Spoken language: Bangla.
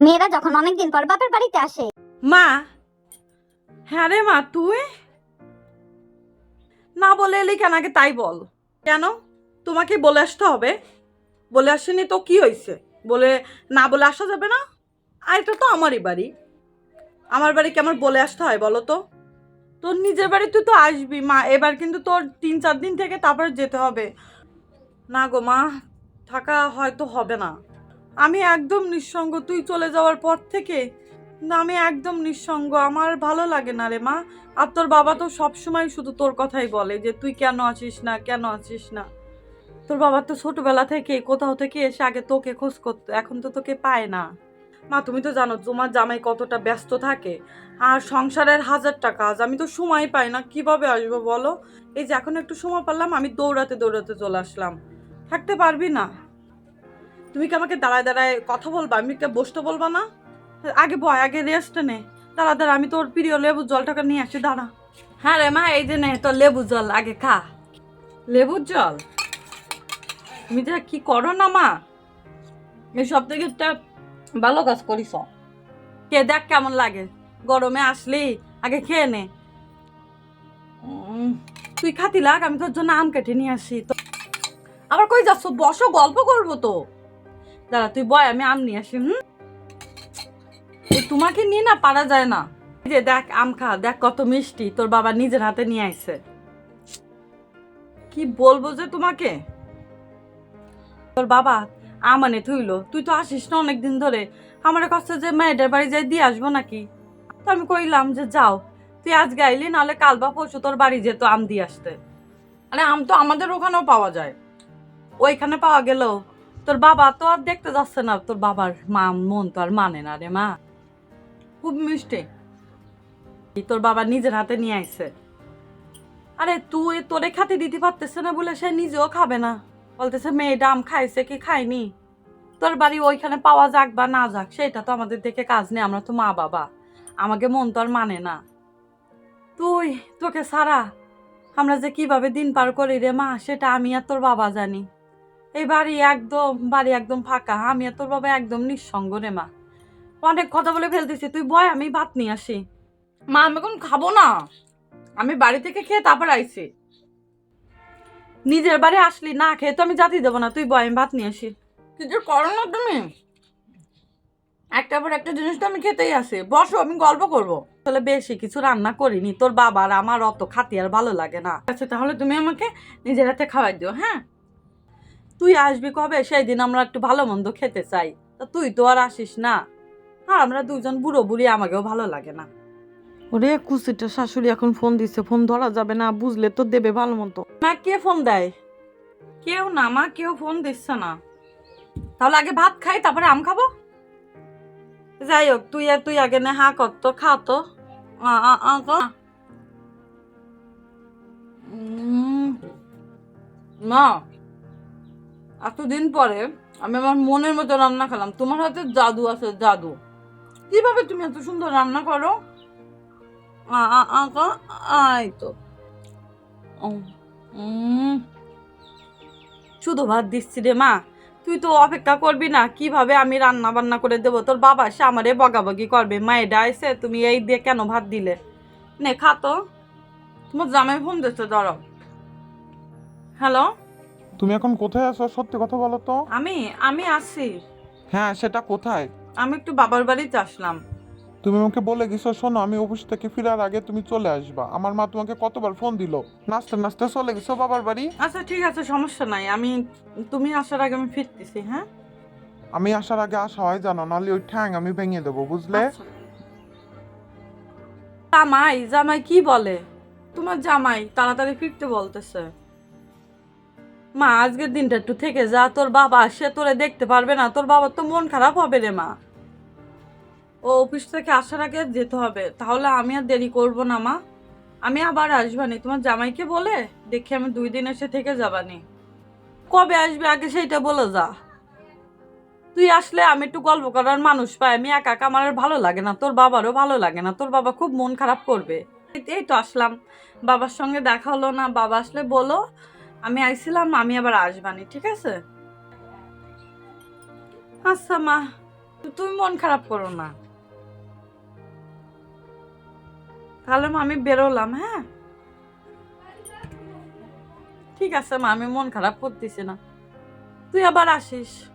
মেয়েরা যখন অনেকদিন পর বাপের বাড়িতে আসে। মা হ্যাঁ রে মা, তুই? না বলে এলি কেন? আগে তাই বল। কেন? তোমাকে বলে আসতে হবে। বলে আসেনি তো কি হয়েছে? বলে না বলে আসা যাবে না? আর এটা তো আমারই বাড়ি। আমার বাড়ি কি আমার বলে আসতে হয় বলো তো? তোর নিজের বাড়ি তুই তো আসবি মা, এবার কিন্তু তোর তিন চার দিন থেকে তারপর যেতে হবে। না গো মা, থাকা হয়তো হবে না। আমি একদম নিঃসঙ্গ, তুই চলে যাওয়ার পর থেকে না, আমি একদম নিঃসঙ্গ, আমার ভালো লাগে না রে মা। আর তোর বাবা তো সবসময় শুধু তোর কথাই বলে যে, তুই কেন আছিস না, কেন আছিস না? তোর বাবা তো ছোটবেলা থেকে, কোথাও থেকে এসে আগে তোকে খোঁজ করতো, এখন তো তোকে পায় না। মা, তুমি তো জানো, তোমার জামাই কতটা ব্যস্ত থাকে। আর সংসারের হাজারটা কাজ আমি তো সময় পাই না, কীভাবে আসব বলো? এই যে, এখন একটু সময় পারলাম, আমি দৌড়াতে দৌড়াতে চলে আসলাম। থাকতে পারবি না? তুমি কি আমাকে দাঁড়ায় দাঁড়ায় কথা বলবা? আমি কি বসতে বলবা না? আগে বয় আগে রেস্ট নে। দাঁড়া দাঁড়া আমি তোর প্রিয় লেবু জলটাকে নিয়ে আসি দাঁড়া। হ্যাঁ রে মা এই যে নে তোর লেবু জল আগে খা। লেবুর জল? তুমি যে কি করো না মা? এই সব থেকে একটা ভালো কাজ করিস। কে দেখ কেমন লাগে। গরমে আসলি আগে খেয়ে নে। তুই খাতি লাগ আমি তোর জন্য আম কেটে নিয়ে আসি। তো আবার কই যাচ্ছ? বসো গল্প করব তো। দাঁড়া, তুই বয়, আমি আম নিয়ে আসি, হুম? তোমাকে নিয়ে না পারা যায় না। যে দেখ, আম খা, দেখ কত মিষ্টি, তোর বাবা নিজের হাতে নিয়ে আইছে। কি বলব যে তোমাকে? তোর বাবা আমানে থুইলো, তুই তো আসিস না অনেকদিন ধরে। আমার কাছে যে মেয়েদের বাড়ি যাই দিয়ে আসব নাকি? তো আমি কইলাম যে যাও, তুই আজ গাইলি নাহলে কাল বা পরশু তোর বাড়ি যেত আম দিয়ে আসতে। আরে আম তো আমাদের ওখানেও পাওয়া যায়। ওইখানে পাওয়া গেল তোর বাবা তো আর দেখতে যাচ্ছে না, তোর বাবার মা, মন তো আর মানে না রে মা। খুব মিষ্টি। তোর বাবা নিজের হাতে নিয়ে আইছে। আরে তুই তোরে খাতে দিতে পারতেছে না বলে সে নিজেও খাবে না। বলতেছে, মেয়ে ডাম খাইছে কি খায়নি? তোর বাড়ি ওইখানে পাওয়া যাক বা না যাক, সেটা তো আমাদের দেখে কাজ নেই, আমরা তো মা বাবা। আমাকে মন তো আর মানে না। তুই, তোকে সারা আমরা যে কীভাবে দিন পার করি রে মা, সেটা আমি আর তোর বাবা জানি। এই বাড়ি একদম বাড়ি একদম ফাঁকা। আমি আর তোর বাবা একদম নিঃসঙ্গ রে মা। অনেক কথা বলে ফেলতেছি তুই বয়, আমি ভাত নিয়ে আসি। মা, আমি এখন খাব না। আমি বাড়ি থেকে খেয়ে তারপর আইছি। নিজের বাড়ি আসলি না খেয়ে তো আমি জাতি দেবো না। তুই বয়, আমি ভাত নিয়ে আসি। কিছু করো না তুমি? একটা পর একটা জিনিস তো আমি খেতেই আসি। বসো, আমি গল্প করব। তাহলে বেশি কিছু রান্না করিনি। তোর বাবার, আমার অত খাতি আর ভালো লাগে না। আচ্ছা তাহলে তুমি আমাকে নিজের হাতে খাওয়াই দিও হ্যাঁ? তুই আসবি কবে? সেই দিন আমরা একটু ভালো মন্দ খেতে চাই। তা তুই তো আর আসিস না। আর আমরা দুজন বুড়ো বুড়ি আমাকেও ভালো লাগে না। ওরে কুসিটা শাশুড়ি এখন ফোন দিছে ফোন ধরা যাবে না বুঝলে তো দেবে ভালো মতো। মা কে ফোন দেয়? কেউ না মা কেউ ফোন দিচ্ছে না। তাহলে আগে ভাত খাই তারপরে আম খাব? যাই হোক তুই আর তুই আগে না হা কর তো খা তো। আ, আ, আ, ক। মা। এতদিন পরে আমি আমার মনের মতো রান্না খেলাম। তোমার হাতে জাদু আছে, জাদু। কীভাবে তুমি এত সুন্দর রান্না করো? আই তো। শুধু ভাত দিচ্ছি রে মা। তুই তো অপেক্ষা করবি না, কীভাবে আমি রান্না বান্না করে দেবো? তোর বাবা সে আমারে বকাবকি করবে। মায়ের ডাইছে তুমি এই দিয়ে কেন ভাত দিলে? নে খাতো তোমার জামাই ফোন দিচ্ছে, ধরো। হ্যালো? তুমি এখন কোথায় আছো? সত্যি কথা বলো তো। আমি আমি আসছি হ্যাঁ সেটা কোথায়? আমি একটু বাবার বাড়িতে আসলাম। তুমি আমাকে বলে গেছো শোনো আমি অফিস থেকে ফেরার আগে তুমি চলে আসবা। আমার মা তোমাকে কতবার ফোন দিল? নাচতে নাচতে চলে গেছো বাবার বাড়ি? আচ্ছা ঠিক আছে সমস্যা নাই। আমি তুমি আসার আগে আমি ফিরতেছি হ্যাঁ? আমি আসার আগে আসা হয় জানো নাহলে ওই ঠ্যাং আমি ভেঙে দেবো বুঝলে? আচ্ছা। জামাই জামাই কি বলে? তোমার জামাই তাড়াতাড়ি ফিরতে বলতেছে। মা, আজকের দিনটা একটু থেকে যা, তোর বাবা সে তোরে দেখতে পারবে না, তোর বাবার তো মন খারাপ হবে রে মা। ও অফিস থেকে আসার আগে যেতে হবে, তাহলে আমি আর দেরি করব না মা। আমি আবার আসবানি, তোমার জামাইকে বলে দেখি আমি দুই দিন এসে থেকে যাবানি। কবে আসবে, আগে সেইটা বলে যা। তুই আসলে আমি একটু গল্প করার মানুষ পাই, আমি একা আমার ভালো লাগে না, তোর বাবারও ভালো লাগে না, তোর বাবা খুব মন খারাপ করবে। এই তো আসলাম, বাবার সঙ্গে দেখা হলো না, বাবা আসলে বলো আমি আইছিলাম, আমি আবার আসবানি, ঠিক আছে? আচ্ছা মা, তুমি মন খারাপ করো না। তাহলে মা, আমি বেরোলাম হ্যাঁ? ঠিক আছে মা, আমি মন খারাপ করতেছি না। তুই আবার আসিস।